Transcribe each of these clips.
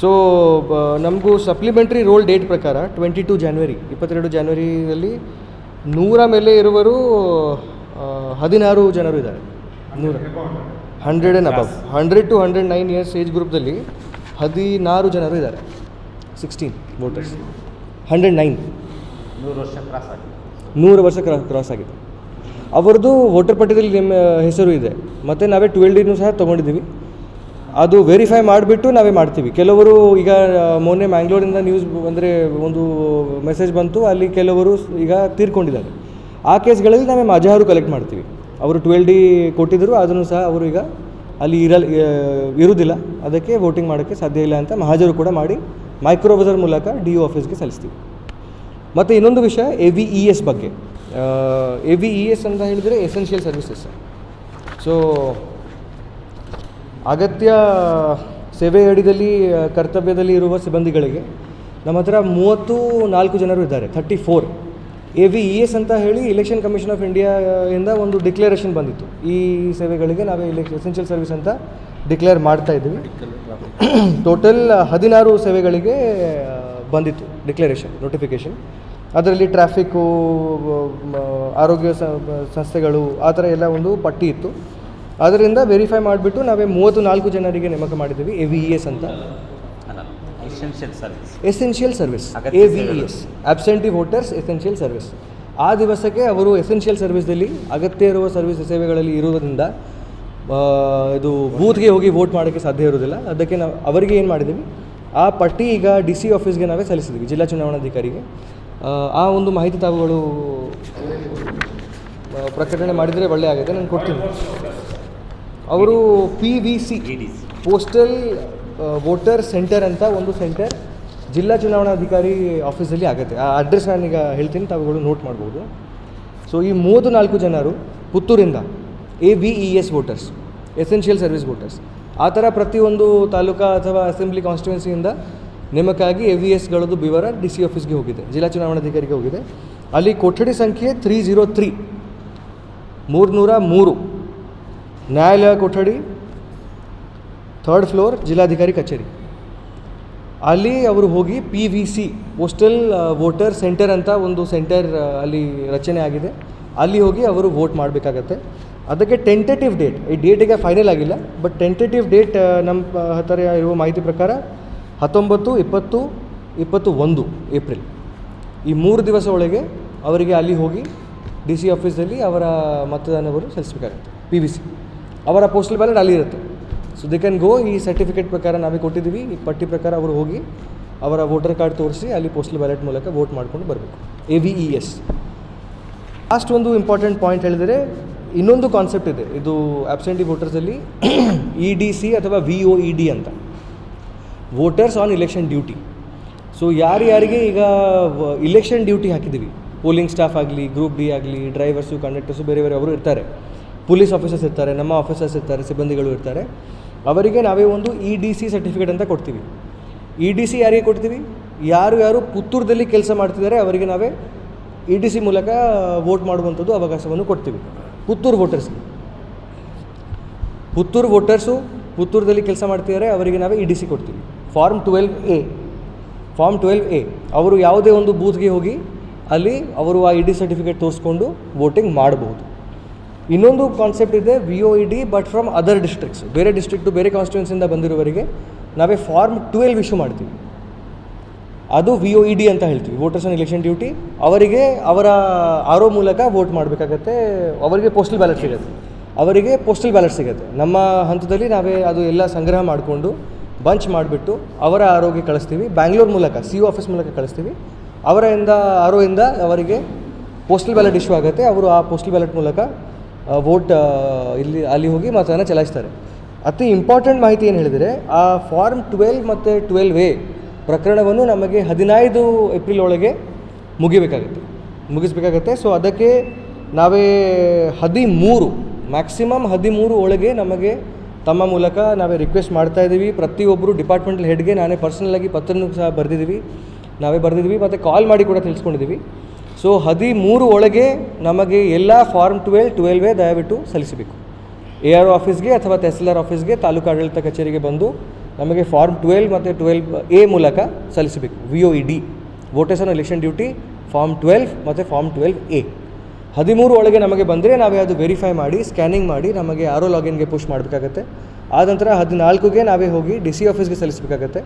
So ನಮಗೂ supplementary roll date ಪ್ರಕಾರ twenty two January ಇಪ್ಪತ್ತೆರಡು ಜಾನ್ವರಿಯಲ್ಲಿ ನೂರ ಮೇಲೆ ಇರುವರು ಹದಿನಾರು ಜನರು ಇದ್ದಾರೆ. ನೂರ. Hundred and above hundred to hundred nine years age ಗ್ರೂಪ್ದಲ್ಲಿ ಹದಿನಾರು ಜನರು ಇದ್ದಾರೆ. ಸಿಕ್ಸ್ಟೀನ್ ವೋಟರ್ಸ್ ಹಂಡ್ರೆಡ್ ನೈನ್ ನೂರು ವರ್ಷ ಕ್ರಾಸ್ ಆಗಿದೆ. ನೂರು ವರ್ಷ ಕ್ರಾ ಕ್ರಾಸ್ ಆಗಿದೆ. ಅವರದ್ದು ವೋಟರ್ ಪಟ್ಟಿಯಲ್ಲಿ ನಿಮ್ಮ ಹೆಸರು ಇದೆ. ಮತ್ತು ನಾವೇ ಟ್ವೆಲ್ ಡಿನೂ ಸಹ ತೊಗೊಂಡಿದ್ದೀವಿ. ಅದು ವೆರಿಫೈ ಮಾಡಿಬಿಟ್ಟು ನಾವೇ ಮಾಡ್ತೀವಿ. ಕೆಲವರು ಈಗ ಮೊನ್ನೆ ಮ್ಯಾಂಗ್ಳೂರಿಂದ ನ್ಯೂಸ್ ಅಂದರೆ ಒಂದು ಮೆಸೇಜ್ ಬಂತು, ಅಲ್ಲಿ ಕೆಲವರು ಈಗ ತೀರ್ಕೊಂಡಿದ್ದಾರೆ. ಆ ಕೇಸ್ಗಳಲ್ಲಿ ನಾವೇ ಮಜಾರು ಕಲೆಕ್ಟ್ ಮಾಡ್ತೀವಿ. ಅವರು ಟ್ವೆಲ್ ಡಿ ಕೊಟ್ಟಿದ್ದರು ಅದನ್ನು ಸಹ ಅವರು ಈಗ ಅಲ್ಲಿ ಇರಲ್ ಇರುವುದಿಲ್ಲ ಅದಕ್ಕೆ ವೋಟಿಂಗ್ ಮಾಡೋಕ್ಕೆ ಸಾಧ್ಯ ಇಲ್ಲ ಅಂತ ಮಹಾಜರು ಕೂಡ ಮಾಡಿ ಮೈಕ್ರೋಬಜರ್ ಮೂಲಕ ಡಿ ಒ ಆಫೀಸ್ಗೆ ಸಲ್ಲಿಸ್ತೀವಿ. ಮತ್ತು ಇನ್ನೊಂದು ವಿಷಯ ಎ ವಿ ಇ ಎಸ್ ಬಗ್ಗೆ. ಎ ವಿ ಇ ಎಸ್ ಅಂತ ಹೇಳಿದರೆ ಎಸೆನ್ಷಿಯಲ್ ಸರ್ವಿಸಸ್ ಸೊ ಅಗತ್ಯ ಸೇವೆ ಅಡಿಯಲ್ಲಿ ಕರ್ತವ್ಯದಲ್ಲಿ ಇರುವ ಸಿಬ್ಬಂದಿಗಳಿಗೆ ನಮ್ಮ ಹತ್ರ ಮೂವತ್ತು ನಾಲ್ಕು ಜನರು ಇದ್ದಾರೆ thirty four A V E S ಅಂತ ಹೇಳಿ ಇಲೆಕ್ಷನ್ ಕಮಿಷನ್ ಆಫ್ ಇಂಡಿಯಾ ಒಂದು ಡಿಕ್ಲರೇಷನ್ ಬಂದಿತ್ತು. ಈ ಸೇವೆಗಳಿಗೆ ನಾವೇ ಇಲೆ ಎಸೆನ್ಷಿಯಲ್ ಸರ್ವಿಸ್ ಅಂತ ಡಿಕ್ಲೇರ್ ಮಾಡ್ತಾ ಇದ್ದೀವಿ. ಟೋಟಲ್ ಹದಿನಾರು ಸೇವೆಗಳಿಗೆ ಬಂದಿತ್ತು ಡಿಕ್ಲರೇಷನ್ ನೋಟಿಫಿಕೇಷನ್ ಅದರಲ್ಲಿ ಟ್ರಾಫಿಕ್ಕು ಆರೋಗ್ಯ ಸಂಸ್ಥೆಗಳು, ಆ ಥರ ಎಲ್ಲ ಒಂದು ಪಟ್ಟಿ ಇತ್ತು. ಅದರಿಂದ ವೆರಿಫೈ ಮಾಡಿಬಿಟ್ಟು ನಾವೇ ಮೂವತ್ತು ನಾಲ್ಕು ಜನರಿಗೆ ನೇಮಕ ಮಾಡಿದ್ದೀವಿ ಎ ವಿ ಇ ಎಸ್ ಅಂತ. Essential service essential service A V E S absentee voters essential service ಆ ದಿವಸಕ್ಕೆ ಅವರು ಎಸೆನ್ಷಿಯಲ್ ಸರ್ವಿಸ್ದಲ್ಲಿ ಅಗತ್ಯ ಇರುವ ಸರ್ವಿಸ್ ಸೇವೆಗಳಲ್ಲಿ ಇರುವುದರಿಂದ ಇದು ಬೂತ್ಗೆ ಹೋಗಿ ವೋಟ್ ಮಾಡೋಕ್ಕೆ ಸಾಧ್ಯ ಇರೋದಿಲ್ಲ ಅದಕ್ಕೆ ನಾವು ಅವರಿಗೆ ಏನು ಮಾಡಿದ್ದೀವಿ? ಆ ಪಟ್ಟಿ ಈಗ ಡಿ ಸಿ ಆಫೀಸ್ಗೆ ನಾವೇ ಸಲ್ಲಿಸಿದ್ವಿ ಜಿಲ್ಲಾ ಚುನಾವಣಾಧಿಕಾರಿಗೆ. ಆ, ಒಂದು ಮಾಹಿತಿ ತಾವುಗಳು ಪ್ರಕಟಣೆ ಮಾಡಿದರೆ ಒಳ್ಳೆ ಆಗುತ್ತೆ ನಾನು ಕೊಡ್ತೀನಿ. ಅವರು P V C. Postal voter centre ಅಂತ ಒಂದು ಸೆಂಟರ್ ಜಿಲ್ಲಾ ಚುನಾವಣಾಧಿಕಾರಿ ಆಫೀಸಲ್ಲಿ ಆಗುತ್ತೆ. ಆ ಅಡ್ರೆಸ್ ನಾನೀಗ ಹೇಳ್ತೀನಿ ತಾವುಗಳು ನೋಟ್ ಮಾಡ್ಬೋದು. ಸೊ ಈ ಮೂವತ್ತು ನಾಲ್ಕು ಜನರು ಪುತ್ತೂರಿಂದ A V E S voters essential service voters ಆ ಥರ ಪ್ರತಿಯೊಂದು ತಾಲೂಕಾ ಅಥವಾ ಅಸೆಂಬ್ಲಿ ಕಾನ್ಸ್ಟಿಟ್ಯೂನ್ಸಿಯಿಂದ ನೇಮಕಾಗಿ ಎ ವಿ ಎಸ್ಗಳದ್ದು ವಿವರ ಡಿ ಸಿ ಆಫೀಸ್ಗೆ ಹೋಗಿದೆ ಜಿಲ್ಲಾ ಚುನಾವಣಾಧಿಕಾರಿಗೆ ಹೋಗಿದೆ. ಅಲ್ಲಿ ಕೊಠಡಿ ಸಂಖ್ಯೆ ತ್ರೀ ಜೀರೋ ತ್ರೀ ಮೂರುನೂರ ಮೂರು. ನ್ಯಾಯಾಲಯ ಕೊಠಡಿ ಥರ್ಡ್ ಫ್ಲೋರ್ ಜಿಲ್ಲಾಧಿಕಾರಿ ಕಚೇರಿ. ಅಲ್ಲಿ ಅವರು ಹೋಗಿ P V C postal voter centre ಅಂತ ಒಂದು ಸೆಂಟರ್ ಅಲ್ಲಿ ರಚನೆ ಆಗಿದೆ. ಅಲ್ಲಿ ಹೋಗಿ ಅವರು ವೋಟ್ ಮಾಡಬೇಕಾಗತ್ತೆ. ಅದಕ್ಕೆ ಟೆಂಟೇಟಿವ್ ಡೇಟ್ ಈ ಡೇಟಿಗೆ ಫೈನಲ್ ಆಗಿಲ್ಲ ಬಟ್ ಟೆಂಟೇಟಿವ್ ಡೇಟ್ ನಮ್ಮ ಹತ್ತಿರ ಇರುವ ಮಾಹಿತಿ ಪ್ರಕಾರ ಹತ್ತೊಂಬತ್ತು, ಇಪ್ಪತ್ತು ಇಪ್ಪತ್ತು ಒಂದು ಏಪ್ರಿಲ್. ಈ ಮೂರು ದಿವಸ ಒಳಗೆ ಅವರಿಗೆ ಅಲ್ಲಿ ಹೋಗಿ ಡಿ ಸಿ ಆಫೀಸಲ್ಲಿ ಅವರ ಮತದಾನವರು ಸಲ್ಲಿಸಬೇಕಾಗುತ್ತೆ ಪಿ ವಿ ಸಿ ಅವರ ಪೋಸ್ಟಲ್ ಬ್ಯಾಲೆಟ್ ಅಲ್ಲಿ ಇರುತ್ತೆ. ಸೊ ದೇ ಕ್ಯಾನ್ ಗೋ ಈ ಸರ್ಟಿಫಿಕೇಟ್ ಪ್ರಕಾರ ನಾವೇ ಕೊಟ್ಟಿದ್ದೀವಿ. ಈ ಪಟ್ಟಿ ಪ್ರಕಾರ ಅವರು ಹೋಗಿ ಅವರ ವೋಟರ್ ಕಾರ್ಡ್ ತೋರಿಸಿ ಅಲ್ಲಿ ಪೋಸ್ಟಲ್ ಬ್ಯಾಲೆಟ್ ಮೂಲಕ ವೋಟ್ ಮಾಡ್ಕೊಂಡು ಬರಬೇಕು. A V E S last ಒಂದು ಇಂಪಾರ್ಟೆಂಟ್ ಪಾಯಿಂಟ್ ಹೇಳಿದರೆ, ಇನ್ನೊಂದು ಕಾನ್ಸೆಪ್ಟ್ ಇದೆ. ಇದು ಆಬ್ಸೆಂಟಿ ವೋಟರ್ಸಲ್ಲಿ ಇ ಡಿ ಸಿ ಅಥವಾ ವಿ ಒ ಇ ಡಿ ಅಂತ. Voters on election duty so ಯಾರ್ಯಾರಿಗೆ ಈಗ ಇಲೆಕ್ಷನ್ ಡ್ಯೂಟಿ ಹಾಕಿದ್ದೀವಿ? ಪೋಲಿಂಗ್ ಸ್ಟಾಫ್ ಆಗಲಿ ಗ್ರೂಪ್ ಡಿ ಆಗಲಿ ಡ್ರೈವರ್ಸು ಕಂಡಕ್ಟರ್ಸು ಬೇರೆ ಬೇರೆ ಅವರು ಇರ್ತಾರೆ. ಪೊಲೀಸ್ ಆಫೀಸರ್ಸ್ ಇರ್ತಾರೆ, ನಮ್ಮ ಆಫೀಸರ್ಸ್ ಇರ್ತಾರೆ, ಸಿಬ್ಬಂದಿಗಳು ಇರ್ತಾರೆ. ಅವರಿಗೆ ನಾವೇ ಒಂದು ಇ ಡಿ ಸಿ ಸರ್ಟಿಫಿಕೇಟ್ ಅಂತ ಕೊಡ್ತೀವಿ. ಇ ಡಿ ಸಿ ಯಾರಿಗೆ ಕೊಡ್ತೀವಿ? ಯಾರು ಯಾರು ಪುತ್ತೂರದಲ್ಲಿ ಕೆಲಸ ಮಾಡ್ತಿದ್ದಾರೆ, ಅವರಿಗೆ ನಾವೇ ಇ ಡಿ ಸಿ ಮೂಲಕ ವೋಟ್ ಮಾಡುವಂಥದ್ದು ಅವಕಾಶವನ್ನು ಕೊಡ್ತೀವಿ. ಪುತ್ತೂರು ವೋಟರ್ಸ್ಗೆ ಪುತ್ತೂರು ವೋಟರ್ಸು ಪುತ್ತೂರದಲ್ಲಿ ಕೆಲಸ ಮಾಡ್ತಿದ್ದಾರೆ, ಅವರಿಗೆ ನಾವೇ ಇ ಡಿ ಸಿ ಕೊಡ್ತೀವಿ. Form twelve A form twelve A ಅವರು ಯಾವುದೇ ಒಂದು ಬೂತ್ಗೆ ಹೋಗಿ ಅಲ್ಲಿ ಅವರು ಆ ಇ ಡಿ ಸರ್ಟಿಫಿಕೇಟ್ ತೋರಿಸ್ಕೊಂಡು ವೋಟಿಂಗ್ ಮಾಡಬಹುದು ಇನ್ನೊಂದು ಕಾನ್ಸೆಪ್ಟ್ ಇದೆ V O E D but from other districts ಬೇರೆ ಡಿಸ್ಟ್ರಿಕ್ಟು ಬೇರೆ ಕಾನ್ಸ್ಟಿಟ್ಯೂನ್ಸಿಂದ ಬಂದಿರೋವರಿಗೆ ನಾವೇ ಫಾರ್ಮ್ ಟ್ವೆಲ್ವ್ ಇಶ್ಯೂ ಮಾಡ್ತೀವಿ. ಅದು ವಿ ಒ ಇ ಡಿ ಅಂತ ಹೇಳ್ತೀವಿ. ವೋಟರ್ಸ್ ಆ್ಯಂಡ್ ಎಲೆಕ್ಷನ್ ಡ್ಯೂಟಿ ಅವರಿಗೆ ಅವರ ಆರೋ ಮೂಲಕ ವೋಟ್ ಮಾಡಬೇಕಾಗತ್ತೆ. ಅವರಿಗೆ ಪೋಸ್ಟಲ್ ಬ್ಯಾಲೆಟ್ ಸಿಗುತ್ತೆ. ಅವರಿಗೆ ಪೋಸ್ಟಲ್ ಬ್ಯಾಲೆಟ್ ಸಿಗುತ್ತೆ. ನಮ್ಮ ಹಂತದಲ್ಲಿ ನಾವೇ ಅದು ಎಲ್ಲ ಸಂಗ್ರಹ ಮಾಡಿಕೊಂಡು ಬಂಚ್ ಮಾಡಿಬಿಟ್ಟು ಅವರ ಆರೋಗ್ಯ ಕಳಿಸ್ತೀವಿ. ಬ್ಯಾಂಗ್ಳೂರ್ ಮೂಲಕ ಸಿ ಇ ಆಫೀಸ್ ಮೂಲಕ ಕಳಿಸ್ತೀವಿ. ಅವರಿಂದ ಆರೋಯಿಂದ ಅವರಿಗೆ ಪೋಸ್ಟಲ್ ಬ್ಯಾಲೆಟ್ ಇಶ್ಯೂ ಆಗುತ್ತೆ. ಅವರು ಆ ಪೋಸ್ಟಲ್ ಬ್ಯಾಲೆಟ್ ಮೂಲಕ ವೋಟ್ ಇಲ್ಲಿ, ಅಲ್ಲಿ ಹೋಗಿ ಮತದಾನ ಚಲಾಯಿಸ್ತಾರೆ. ಅತಿ ಇಂಪಾರ್ಟೆಂಟ್ ಮಾಹಿತಿ ಏನು ಹೇಳಿದರೆ, ಆ ಫಾರ್ಮ್ ಟ್ವೆಲ್ವ್ ಮತ್ತು ಟ್ವೆಲ್ವ್ ಎ ಪ್ರಕರಣವನ್ನು ನಮಗೆ ಹದಿನೈದು ಏಪ್ರಿಲ್ ಒಳಗೆ ಮುಗಿಬೇಕಾಗುತ್ತೆ. ಮುಗಿಸ್ಬೇಕಾಗತ್ತೆ. ಸೊ ಅದಕ್ಕೆ ನಾವೇ ಹದಿಮೂರು ಮ್ಯಾಕ್ಸಿಮಮ್ ಹದಿಮೂರು ಒಳಗೆ ನಮಗೆ ತಮ್ಮ ಮೂಲಕ ನಾವೇ ರಿಕ್ವೆಸ್ಟ್ ಮಾಡ್ತಾ ಇದ್ದೀವಿ. ಪ್ರತಿಯೊಬ್ಬರು ಡಿಪಾರ್ಟ್ಮೆಂಟಲ್ ಹೆಡ್ಗೆ ನಾನೇ ಪರ್ಸನಲಾಗಿ ಪತ್ರನೂ ಸಹ ಬರೆದಿದ್ದೀವಿ. ನಾವೇ ಬರೆದಿದ್ದೀವಿ. ಮತ್ತು ಕಾಲ್ ಮಾಡಿ ಕೂಡ ತಿಳಿಸ್ಕೊಂಡಿದ್ದೀವಿ. ಸೊ ಹದಿಮೂರು ಒಳಗೆ ನಮಗೆ ಎಲ್ಲ ಫಾರ್ಮ್ ಟ್ವೆಲ್ ಟ್ವೆಲ್ವೇ ದಯವಿಟ್ಟು ಸಲ್ಲಿಸಬೇಕು. ಎ ಆರ್ ಆಫೀಸ್ಗೆ ಅಥವಾ ತಹಸೀಲ್ದಾರ್ ಆಫೀಸ್ಗೆ ತಾಲೂಕು ಆಡಳಿತ ಕಚೇರಿಗೆ ಬಂದು ನಮಗೆ ಫಾರ್ಮ್ ಟ್ವೆಲ್ ಮತ್ತು ಟ್ವೆಲ್ ಎ ಮೂಲಕ ಸಲ್ಲಿಸಬೇಕು. V O E D voters on election duty form twelve ಮತ್ತು ಫಾರ್ಮ್ ಟ್ವೆಲ್ವ್ ಎ ಹದಿಮೂರು ಒಳಗೆ ನಮಗೆ ಬಂದರೆ ನಾವೇ ಅದು ವೆರಿಫೈ ಮಾಡಿ ಸ್ಕ್ಯಾನಿಂಗ್ ಮಾಡಿ ನಮಗೆ ಆರೋ ಲಾಗಿನ್ಗೆ ಪುಷ್ ಮಾಡಬೇಕಾಗತ್ತೆ. ಆದ ನಂತರ ಹದಿನಾಲ್ಕುಗೆ ನಾವೇ ಹೋಗಿ ಡಿ ಸಿ ಆಫೀಸ್ಗೆ ಸಲ್ಲಿಸಬೇಕಾಗತ್ತೆ.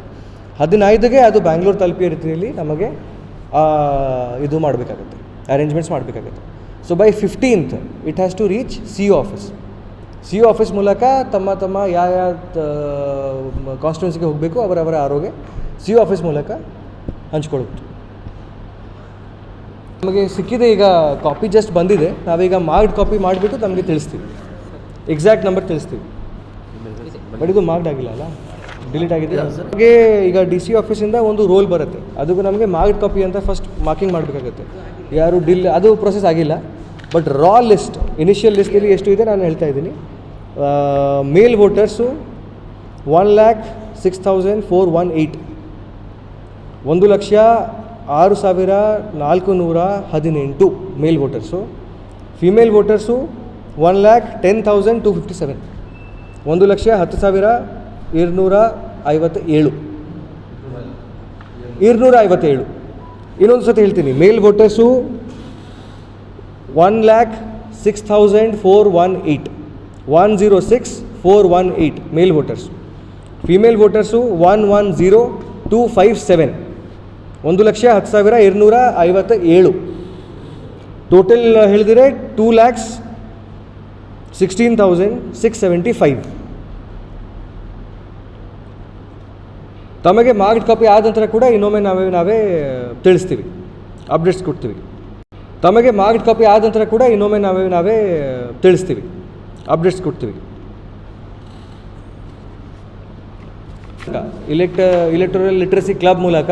ಹದಿನೈದುಗೆ ಅದು ಬ್ಯಾಂಗ್ಳೂರು ತಲುಪಿಯ ರೀತಿಯಲ್ಲಿ ನಮಗೆ ಇದು ಮಾಡಬೇಕಾಗುತ್ತೆ ಅರೇಂಜ್ಮೆಂಟ್ಸ್ ಮಾಡಬೇಕಾಗುತ್ತೆ. So by fifteenth it has to reach C U office C U office ಮೂಲಕ ತಮ್ಮ ತಮ್ಮ ಯಾವ ಯಾವ ಕಾನ್ಸ್ಟಿಟ್ಯೂನ್ಸಿಗೆ ಹೋಗಬೇಕು ಅವರವರ ಆರೋಗ್ಯ ಸಿ ಯು ಆಫೀಸ್ ಮೂಲಕ ಹಂಚ್ಕೊಳ್ಳುತ್ತೆ. ನಮಗೆ ಸಿಕ್ಕಿದೆ ಈಗ ಕಾಪಿ ಜಸ್ಟ್ ಬಂದಿದೆ. ನಾವೀಗ ಮಾರ್ಕ್ಡ್ ಕಾಪಿ ಮಾಡಿಬಿಟ್ಟು ನಮಗೆ ತಿಳಿಸ್ತೀವಿ. ಎಕ್ಸಾಕ್ಟ್ ನಂಬರ್ ತಿಳಿಸ್ತೀವಿ. ಬಟ್ ಇದು ಮಾರ್ಕ್ಡ್ ಆಗಿಲ್ಲ ಅಲ್ಲ? ಡಿಲೀಟ್ ಆಗಿದೆ. ನಮಗೆ ಈಗ ಡಿ ಸಿ ಆಫೀಸಿಂದ ಒಂದು ರೋಲ್ ಬರುತ್ತೆ. ಅದಕ್ಕೂ ನಮಗೆ ಮಾರ್ಕ್ಡ್ ಕಾಪಿ ಅಂತ ಫಸ್ಟ್ ಮಾರ್ಕಿಂಗ್ ಮಾಡಬೇಕಾಗುತ್ತೆ. ಯಾರು ಡಿಲ್ ಅದು ಪ್ರೊಸೆಸ್ ಆಗಿಲ್ಲ. ಬಟ್ ರಾ ಲಿಸ್ಟ್ ಇನಿಷಿಯಲ್ ಲಿಸ್ಟಲ್ಲಿ ಎಷ್ಟು ಇದೆ ನಾನು ಹೇಳ್ತಾ ಇದ್ದೀನಿ. Male voters one lakh six thousand four one eight ಒಂದು ಲಕ್ಷ ಆರು ಸಾವಿರ ನಾಲ್ಕು ನೂರ ಹದಿನೆಂಟು male voters female voters one lakh ten thousand two fifty seven ಒಂದು ಲಕ್ಷ ಹತ್ತು ಸಾವಿರ ಏಳ್ನೂರ ಐವತ್ತ ಏಳು ಏಳ್ನೂರ ಐವತ್ತೇಳು ಇನ್ನೊಂದು ಸತಿ ಹೇಳ್ತೀನಿ male voters one lakh six thousand four one eight one zero six four one eight male voters female voters one one zero two five seven. ಒಂದು ಲಕ್ಷ ಹತ್ತು ಸಾವಿರ ಎರಡುನೂರ ಐವತ್ತ ಏಳು ಟೋಟಲ್ ಹೇಳಿದರೆ two lakhs sixteen thousand six seventy five. ತಮಗೆ marked copy ಆದ ನಂತರ ಕೂಡ ಇನ್ನೊಮ್ಮೆ ನಾವೇ ನಾವೇ ತಿಳಿಸ್ತೀವಿ, ಅಪ್ಡೇಟ್ಸ್ ಕೊಡ್ತೀವಿ. ತಮಗೆ ಮಾರ್ಕ್ಡ್ ಕಾಪಿ ಆದ ನಂತರ ಕೂಡ ಇನ್ನೊಮ್ಮೆ ನಾವೇ ನಾವೇ ತಿಳಿಸ್ತೀವಿ, ಅಪ್ಡೇಟ್ಸ್ ಕೊಡ್ತೀವಿ. ಇಲೆಕ್ಟ್ ಇಲೆಕ್ಟ್ರಲ್ ಲಿಟ್ರಸಿ ಕ್ಲಬ್ ಮೂಲಕ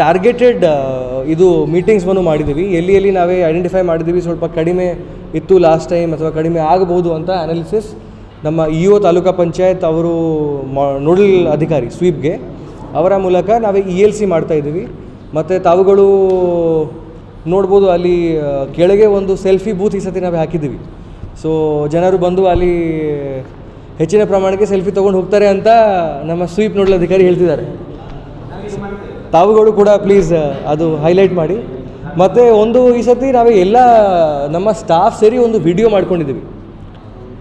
ಟಾರ್ಗೆಟೆಡ್ ಇದು ಮೀಟಿಂಗ್ಸ್ವನ್ನು ಮಾಡಿದ್ದೀವಿ. ಎಲ್ಲಿ ಎಲ್ಲಿ ನಾವೇ ಐಡೆಂಟಿಫೈ ಮಾಡಿದ್ದೀವಿ. ಸ್ವಲ್ಪ ಕಡಿಮೆ ಇತ್ತು ಲಾಸ್ಟ್ ಟೈಮ್ ಅಥವಾ ಕಡಿಮೆ ಆಗಬಹುದು ಅಂತ ಅನಾಲಿಸಿಸ್ ನಮ್ಮ ಇ ಒ ತಾಲೂಕಾ ಪಂಚಾಯತ್ ಅವರು ನೋಡಲ್ ಅಧಿಕಾರಿ ಸ್ವೀಪ್ಗೆ, ಅವರ ಮೂಲಕ ನಾವೇ ಇ ಎಲ್ ಸಿ ಮಾಡ್ತಾಯಿದ್ದೀವಿ ಮತ್ತು ತಾವುಗಳು ನೋಡ್ಬೋದು ಅಲ್ಲಿ ಕೆಳಗೆ ಒಂದು ಸೆಲ್ಫಿ ಬೂತ್ ಈ ಸತಿ ನಾವು ಹಾಕಿದ್ದೀವಿ. ಸೊ, ಜನರು ಬಂದು ಅಲ್ಲಿ ಹೆಚ್ಚಿನ ಪ್ರಮಾಣಕ್ಕೆ ಸೆಲ್ಫಿ ತೊಗೊಂಡು ಹೋಗ್ತಾರೆ ಅಂತ ನಮ್ಮ ಸ್ವೀಪ್ ನೋಡಲ್ ಅಧಿಕಾರಿ ಹೇಳ್ತಿದ್ದಾರೆ. ತಾವುಗಳು ಕೂಡ ಪ್ಲೀಸ್ ಅದು ಹೈಲೈಟ್ ಮಾಡಿ. ಮತ್ತು ಒಂದು ಈ ಸತಿ ನಾವೇ ಎಲ್ಲ ನಮ್ಮ ಸ್ಟಾಫ್ ಸೇರಿ ಒಂದು ವಿಡಿಯೋ ಮಾಡ್ಕೊಂಡಿದ್ದೀವಿ.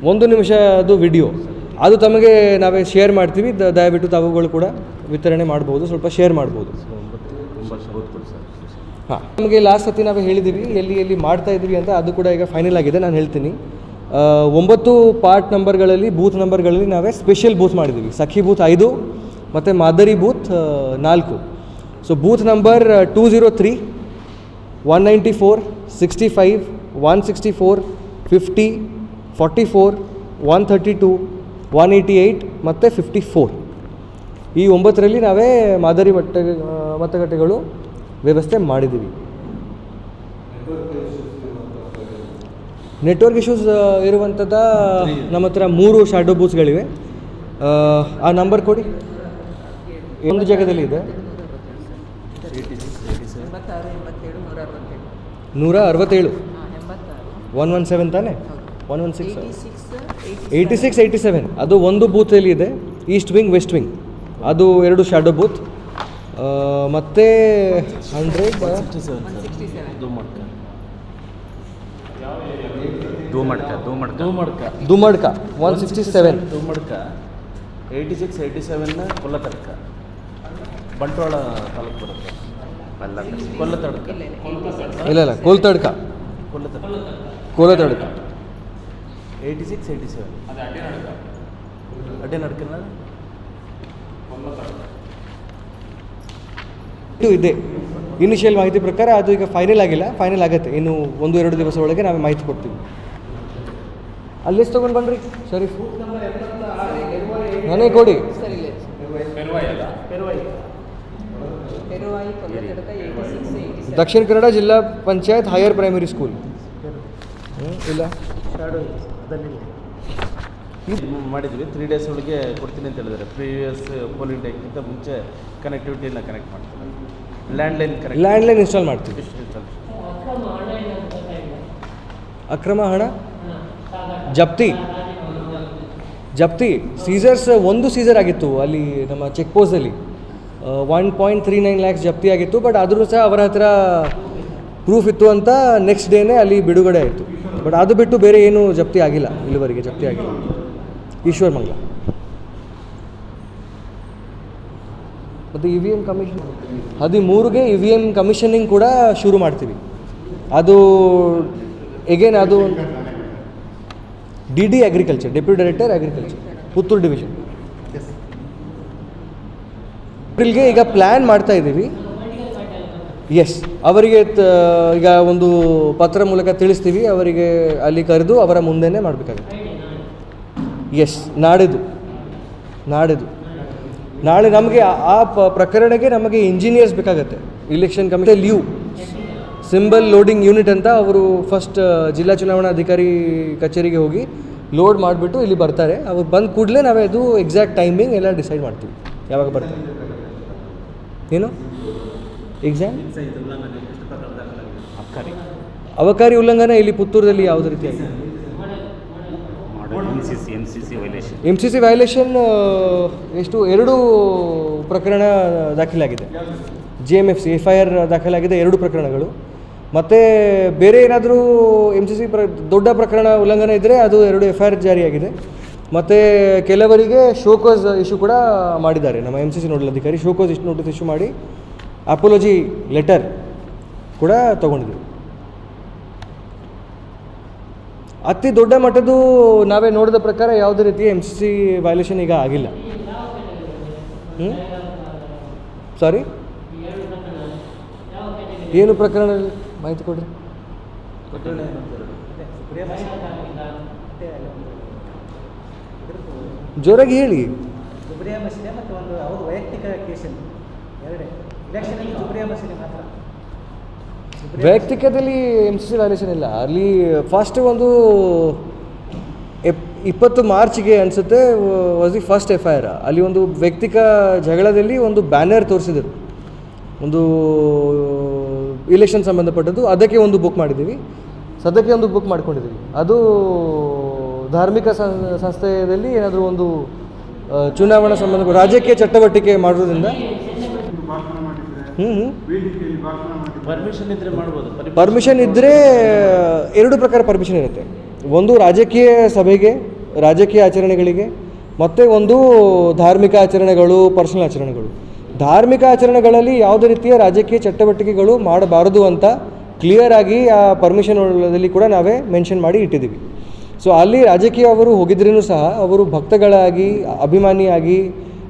ಒಂದು ನಿಮಿಷ ಅದು ವಿಡಿಯೋ ಅದು ತಮಗೆ ನಾವೇ ಶೇರ್ ಮಾಡ್ತೀವಿ. ದಯವಿಟ್ಟು ತಾವುಗಳು ಕೂಡ ವಿತರಣೆ ಮಾಡ್ಬೋದು. ಸ್ವಲ್ಪ ಶೇರ್ ಮಾಡ್ಬೋದು. ಹಾಂ. ನಮಗೆ ಲಾಸ್ಟ್ ಸತಿ ನಾವು ಹೇಳಿದ್ದೀವಿ ಎಲ್ಲಿ ಎಲ್ಲಿ ಮಾಡ್ತಾ ಇದ್ದೀವಿ ಅಂತ ಅದು ಕೂಡ ಈಗ ಫೈನಲ್ ಆಗಿದೆ. ನಾನು ಹೇಳ್ತೀನಿ. ಒಂಬತ್ತು ಪಾರ್ಟ್ ನಂಬರ್ಗಳಲ್ಲಿ ಬೂತ್ ನಂಬರ್ಗಳಲ್ಲಿ ನಾವೇ ಸ್ಪೆಷಲ್ ಬೂತ್ ಮಾಡಿದ್ದೀವಿ ಸಖಿ ಬೂತ್ ಐದು, ಮತ್ತು ಮಾದರಿ ಬೂತ್ ನಾಲ್ಕು. So booth number two zero three one ninety four sixty five one sixty four fifty forty four one thirty two one eighty eight ಮತ್ತು ಫಿಫ್ಟಿ ಫೋರ್ ಈ ಒಂಬತ್ತರಲ್ಲಿ ನಾವೇ ಮಾದರಿ ಮಟ್ಟ ಮತಗಟ್ಟೆಗಳು ವ್ಯವಸ್ಥೆ ಮಾಡಿದ್ದೀವಿ. ನೆಟ್ವರ್ಕ್ ಇಶ್ಯೂಸ್ ಇರುವಂಥದ್ದ ನಮ್ಮ ಹತ್ರ ಮೂರು ಶಾಡೋ ಬೂತ್ಸ್ಗಳಿವೆ ಆ, ನಂಬರ್ ಕೊಡಿ. ಒಂದು ಜಾಗದಲ್ಲಿ ಇದೆ. ನೂರ ಅರವತ್ತೇಳು. ಒನ್ ಒನ್ ಸೆವೆನ್ ತಾನೆ one one six eighty six eighty six eighty seven ಅದು ಒಂದು ಬೂತಲ್ಲಿ ಇದೆ. ಈಸ್ಟ್ ವಿಂಗ್ ವೆಸ್ಟ್ ವಿಂಗ್ ಅದು ಎರಡು ಶಾಡೋ ಬೂತ್. ಮತ್ತೆ hundred one sixty seven Dhoomadka. Dhoomadka. Dhoomadka Dhumadka one sixty seven Dhoomadka eighty six eighty ಸೆವೆನ್ನ Kollathadka. Bantwal taluk ಬರುತ್ತೆ. ಅಲ್ಲ ಕೊಲ್ಲತಡ್ಕ. ಇಲ್ಲ ಇಲ್ಲ ಏಯ್ಟಿ ತಡಕ ಇಲ್ಲ ಇಲ್ಲ Koltadka. Kollathadka. Kolathadka eighty six eighty seven ಅಡ್ಡೆ ನಡ್ಕಲ್ಲ ಇದು ಇದೆ. ಇನಿಷಿಯಲ್ ಮಾಹಿತಿ ಪ್ರಕಾರ ಅದು ಈಗ ಫೈನಲ್ ಆಗಿಲ್ಲ. ಫೈನಲ್ ಆಗುತ್ತೆ. ಇನ್ನು ಒಂದು ಎರಡು ದಿವಸ ಒಳಗೆ ನಾವು ಮಾಹಿತಿ ಕೊಡ್ತೀವಿ. ಅಲ್ಲಿ ಎಷ್ಟು ತೊಗೊಂಡು ಬನ್ರಿ. ಸರಿ ನನಗೆ ಕೊಡಿ. Dakshina Kannada Zilla Panchayat higher primary school ಇಲ್ಲ? ಶಾಡೋ ಮಾಡಿದ್ವಿ ತ್ರೀ ಡೇಸ್ ಒಳಗೆ ಕೊಡ್ತೀನಿ ಅಂತ ಹೇಳಿದ್ರೆ ಪ್ರೀವಿಯಸ್ ಪೋಲಿಂಗ್ ಡೇಕ್ಕಿಂತ ಮುಂಚೆ ಕನೆಕ್ಟಿವಿಟಿನ ಕನೆಕ್ಟ್ ಮಾಡ್ತಾರೆ. ಲ್ಯಾಂಡ್ಲೈನ್ ಕನೆಕ್ಟ್ ಲ್ಯಾಂಡ್ಲೈನ್ ಇನ್ಸ್ಟಾಲ್ ಮಾಡ್ತೀವಿ. ಅಕ್ರಮ ಹಣ ಜಪ್ತಿ. ಜಪ್ತಿ. ಸೀಸರ್ಸ್ ಒಂದು ಸೀಸರ್ ಆಗಿತ್ತು ಅಲ್ಲಿ ನಮ್ಮ check ಪೋಸ್ಟಲ್ಲಿ one point three nine lakhs ಜಪ್ತಿ ಆಗಿತ್ತು ಬಟ್ ಆದರೂ ಸಹ ಅವರ ಹತ್ರ ಪ್ರೂಫ್ ಇತ್ತು ಅಂತ ನೆಕ್ಸ್ಟ್ ಡೇನೇ ಅಲ್ಲಿ ಬಿಡುಗಡೆ ಆಯಿತು. ಬಟ್ ಅದು ಬಿಟ್ಟು ಬೇರೆ ಏನು ಜಪ್ತಿ ಆಗಿಲ್ಲ ಇಲ್ಲಿವರೆಗೆ ಜಪ್ತಿ ಆಗಿಲ್ಲ. ಈಶ್ವರ್ ಮಂಗ್ಲ. ಮತ್ತು ಇ ವಿ ಎಂ ಕಮಿಷನ್? ಹದಿಮೂರಿಗೆ ಇ ವಿ ಎಂ ಕಮಿಷನಿಂಗ್ ಕೂಡ ಶುರು ಮಾಡ್ತೀವಿ. ಅದು ಎಗೇನ್ ಅದು D D agriculture deputy director agriculture Puttur division ಏಪ್ರಿಲ್ಗೆ ಈಗ ಪ್ಲ್ಯಾನ್ ಮಾಡ್ತಾ ಇದ್ದೀವಿ ಎಸ್ ಅವರಿಗೆ ಈಗ ಒಂದು ಪತ್ರ ಮೂಲಕ ತಿಳಿಸ್ತೀವಿ, ಅವರಿಗೆ ಅಲ್ಲಿ ಕರೆದು ಅವರ ಮುಂದೆನೇ ಮಾಡಬೇಕಾಗುತ್ತೆ. ಎಸ್ ನಾಡಿದ್ದು. ನಾಡಿದ್ದು. ನಾಳೆ ನಮಗೆ ಆ- ಪ್ರಕರಣಕ್ಕೆ ನಮಗೆ ಇಂಜಿನಿಯರ್ಸ್ ಬೇಕಾಗತ್ತೆ. Election commission leave symbol loading unit ಅಂತ ಅವರು ಫಸ್ಟ್ ಜಿಲ್ಲಾ ಚುನಾವಣಾ ಅಧಿಕಾರಿ ಕಚೇರಿಗೆ ಹೋಗಿ ಲೋಡ್ ಮಾಡಿಬಿಟ್ಟು ಇಲ್ಲಿ ಬರ್ತಾರೆ. ಅವ್ರು ಬಂದ ಕೂಡಲೇ ನಾವೇ ಅದು ಎಕ್ಸಾಕ್ಟ್ ಟೈಮಿಂಗ್ ಎಲ್ಲ ಡಿಸೈಡ್ ಮಾಡ್ತೀವಿ. ಯಾವಾಗ ಬರ್ತಾರೆ. ಏನು? ಎಕ್ಸಾಮ್ ಅಬ್ಕಾರಿ. ಅವಕಾರಿ ಉಲ್ಲಂಘನೆ ಇಲ್ಲಿ ಪುತ್ತೂರದಲ್ಲಿ ಯಾವುದೇ ರೀತಿಯಾಗಿ M C C violation C C violation ಎಷ್ಟು ಎರಡು ಪ್ರಕರಣ ದಾಖಲಾಗಿದೆ. G M F C F I R ದಾಖಲಾಗಿದೆ ಎರಡು ಪ್ರಕರಣಗಳು. ಮತ್ತು ಬೇರೆ ಏನಾದರೂ ಎಂ ಸಿ ಸಿ ಪ್ರ ದೊಡ್ಡ ಪ್ರಕರಣ ಉಲ್ಲಂಘನೆ ಇದ್ದರೆ ಅದು ಎರಡು ಎಫ್ ಐ ಆರ್ ಜಾರಿಯಾಗಿದೆ. ಮತ್ತು ಕೆಲವರಿಗೆ ಶೋಕೋಸ್ ಇಶ್ಯೂ ಕೂಡ ಮಾಡಿದ್ದಾರೆ. ನಮ್ಮ ಎಂ ಸಿ ಸಿ ನೋಡಲ್ ಅಧಿಕಾರಿ ಶೋಕೋಸ್ ಇಷ್ಟು ನೋಟಿಸ್ ಇಶ್ಯೂ ಮಾಡಿ ಅಪೋಲಜಿ ಲೆಟರ್ ಕೂಡ ತೊಗೊಂಡಿದ್ದೀವಿ ಅತಿ ದೊಡ್ಡ ಮಟ್ಟದ್ದು ನಾವೇ ನೋಡಿದ ಪ್ರಕಾರ ಯಾವುದೇ ರೀತಿ ಎಂ ಸಿ ಸಿ ವೈಲೇಷನ್ ಈಗ ಆಗಿಲ್ಲ. ಹ್ಞೂ ಸಾರಿ ಏನು ಪ್ರಕರಣ ಮಾಹಿತಿ ಕೊಡ್ರಿ? ಜೋರಾಗಿ ಹೇಳಿ. ಮತ್ತು ಒಂದು ವೈಯಕ್ತಿಕ ಕೇಸಲ್ಲಿ ಎರಡೇ. ವೈಯಕ್ತಿಕದಲ್ಲಿ ಎಂ ಸಿ ಸಿ ವ್ಯಾಲ್ಯೂಷನ್ ಇಲ್ಲ. ಅಲ್ಲಿ ಫಸ್ಟ್ ಒಂದು ಇಪ್ಪತ್ತು ಮಾರ್ಚ್ಗೆ ಅನಿಸುತ್ತೆ was the first F I R ಅಲ್ಲಿ ಒಂದು ವ್ಯಕ್ತಿಕ ಜಗಳದಲ್ಲಿ ಒಂದು ಬ್ಯಾನರ್ ತೋರಿಸಿದರು. ಒಂದು ಇಲೆಕ್ಷನ್ ಸಂಬಂಧಪಟ್ಟದ್ದು. ಅದಕ್ಕೆ ಒಂದು ಬುಕ್ ಮಾಡಿದ್ದೀವಿ. ಸದ್ಯಕ್ಕೆ ಒಂದು ಬುಕ್ ಮಾಡ್ಕೊಂಡಿದ್ದೀವಿ. ಅದು ಧಾರ್ಮಿಕ ಸಂಸ್ಥೆಯಲ್ಲಿ ಏನಾದರೂ ಒಂದು ಚುನಾವಣಾ ಸಂಬಂಧ ರಾಜಕೀಯ ಚಟುವಟಿಕೆ ಮಾಡೋದ್ರಿಂದ ಪರ್ಮಿಷನ್ ಇದ್ರೆ ಮಾಡ್ಬೋದು. ಪರಿ- ಪರ್ಮಿಷನ್ ಇದ್ದರೆ ಎರಡು ಪ್ರಕಾರ ಪರ್ಮಿಷನ್ ಇರುತ್ತೆ. ಒಂದು ರಾಜಕೀಯ ಸಭೆಗೆ ರಾಜಕೀಯ ಆಚರಣೆಗಳಿಗೆ ಮತ್ತೆ ಒಂದು ಧಾರ್ಮಿಕ ಆಚರಣೆಗಳು ಪರ್ಸನಲ್ ಆಚರಣೆಗಳು. ಧಾರ್ಮಿಕ ಆಚರಣೆಗಳಲ್ಲಿ ಯಾವುದೇ ರೀತಿಯ ರಾಜಕೀಯ ಚಟುವಟಿಕೆಗಳು ಮಾಡಬಾರದು ಅಂತ ಕ್ಲಿಯರ್ ಆಗಿ ಆ ಪರ್ಮಿಷನ್ ದಲ್ಲಿ ಕೂಡ ನಾವೇ ಮೆನ್ಷನ್ ಮಾಡಿ ಇಟ್ಟಿದ್ದೀವಿ. ಸೊ ಅಲ್ಲಿ ರಾಜಕೀಯ ಅವರು ಹೋಗಿದ್ರೂ ಸಹ ಅವರು ಭಕ್ತಗಳಾಗಿ ಅಭಿಮಾನಿಯಾಗಿ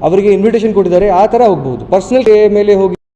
ಅವರಿಗೆ ಇನ್ವಿಟೇಷನ್ ಕೊಟ್ಟಿದ್ದಾರೆ. ಆ ಥರ ಹೋಗ್ಬೋದು. ಪರ್ಸ್ನಲ್ ಮೇಲೆ ಹೋಗಿ